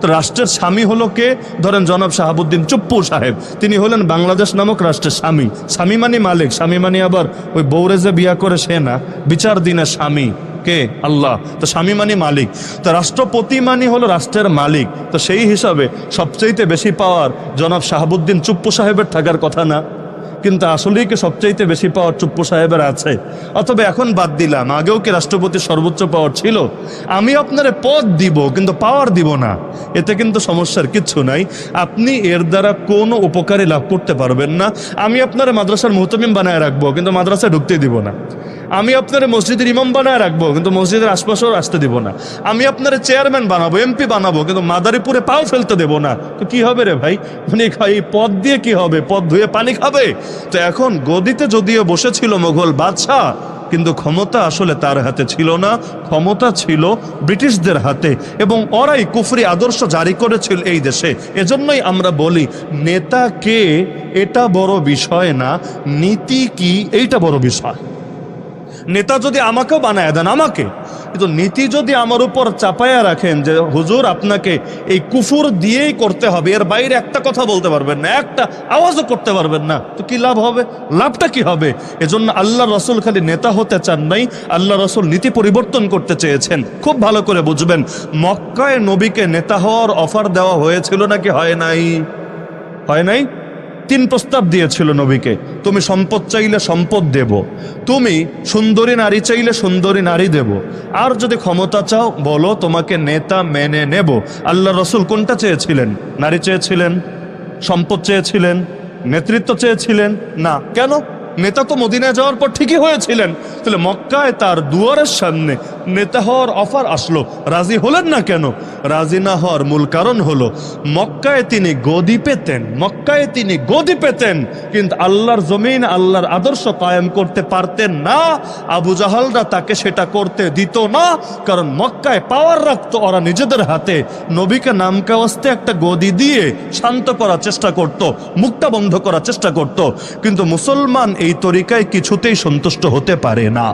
তো রাষ্ট্রের স্বামী হলো কে? ধরেন জনাব শাহাবুদ্দিন চুপ্পু সাহেব। তিনি হলেন বাংলাদেশ নামক রাষ্ট্রের স্বামী। স্বামী মানে মালিক, স্বামী মানে আবার ওই বৌরে যে বিয়া করে সে না। বিচার দিনের স্বামী। কে? আল্লাহ। তো স্বামী মানে মালিক। তো রাষ্ট্রপতি মানে হলো রাষ্ট্রের মালিক। তো সেই হিসাবে সবচাইতে বেশি পাওয়ার জনাব শাহাবুদ্দিন চুপ্পু সাহেবের থাকার কথা না? কিন্তু আসলেই কি সবচাইতে বেশি পাওয়ার চুপ্পু সাহেবের আছে? অথবা এখন বাদ দিলাম, আগেও কি রাষ্ট্রপতি সর্বোচ্চ পাওয়ার ছিল? আমি আপনারে পদ দিব, কিন্তু পাওয়ার দিব না। এতে কিন্তু সমস্যার কিচ্ছু নাই। আপনি এর দ্বারা কোনো উপকারী লাভ করতে পারবেন না। আমি আপনার মাদ্রাসার মহতমিম বানায় রাখব, কিন্তু মাদ্রাসায় ঢুকতে দিব না। আমি আপনার মসজিদের ইমাম বানায় রাখব, কিন্তু মসজিদের আশপাশেও আসতে দিব না। আমি আপনার চেয়ারম্যান বানাবো, এমপি বানাবো, কিন্তু মাদারীপুরে পাও ফেলতে দেবো না। তো কি হবে রে ভাই? মানে এই পদ দিয়ে কি হবে? পদ ধুয়ে পানি খাবে? তো এখন গদিতে যদিও বসেছিল মোঘল বাদশাহ, কিন্তু ক্ষমতা আসলে তার হাতে ছিল না। ক্ষমতা ছিল ব্রিটিশদের হাতে, এবং ওরাই কুফরি আদর্শ জারি করেছিল এই দেশে। এজন্যই আমরা বলি, নেতা কে, এটা বড় বিষয় না, নীতি কি, এইটা বড় বিষয়। নেতা যদি আমাকেও বানায় দেন, আমাকে। কিন্তু নীতি যদি আমার উপর চাপায়া রাখেন যে, হুজুর, আপনাকে এই কুফুর দিয়েই করতে হবে, এর বাইরে একটা কথা বলতে পারবেন না, একটা আওয়াজও করতে পারবেন না, তো কি লাভ হবে? লাভটা কি হবে? এজন্য আল্লাহ রসুল খালি নেতা হতে চান নাই, আল্লাহ রসুল নীতি পরিবর্তন করতে চেয়েছেন। খুব ভালো করে বুঝবেন, মক্কায় নবীকে নেতা হওয়ার অফার দেওয়া হয়েছিল নাকি হয় নাই? হয় নাই? তিন প্রস্তাব দিয়েছিল নবীকে, তুমি সম্পদ চাইলে সম্পদ দেব, তুমি সুন্দরী নারী চাইলে সুন্দরী নারী দেব, আর যদি ক্ষমতা চাও, বলো তোমাকে নেতা মেনে নেব। আল্লাহ রসুল কোনটা চেয়েছিলেন? নারী চেয়েছিলেন? সম্পদ চেয়েছিলেন? নেতৃত্ব চেয়েছিলেন? না। কেন? নেতা তো মদিনায় যাওয়ার পর ঠিকই হয়েছিলেন। তাহলে মক্কায় তার দুয়ারের সামনে নেতা হওয়ার অফার আসলো। রাজি হলেন না কেন? রাজি না হওয়ার মূল কারণ হলো, মক্কায় তিনি গদি পেতেন, মক্কায় তিনি গদি পেতেন, কিন্তু আল্লাহর জমিন, আল্লাহর আদর্শ কায়েম করতে পারতেন না। আবু জাহালরা তাকে সেটা করতে দিত না, কারণ মক্কায় পাওয়ার রাখতো ওরা নিজেদের হাতে। নবীকে নাম কাওয়াস্তে একটা গদি দিয়ে শান্ত করার চেষ্টা করত, মুখটা বন্ধ করার চেষ্টা করত, কিন্তু মুসলমান এই তরিকায় কিছুতেই সন্তুষ্ট হতে পারে না।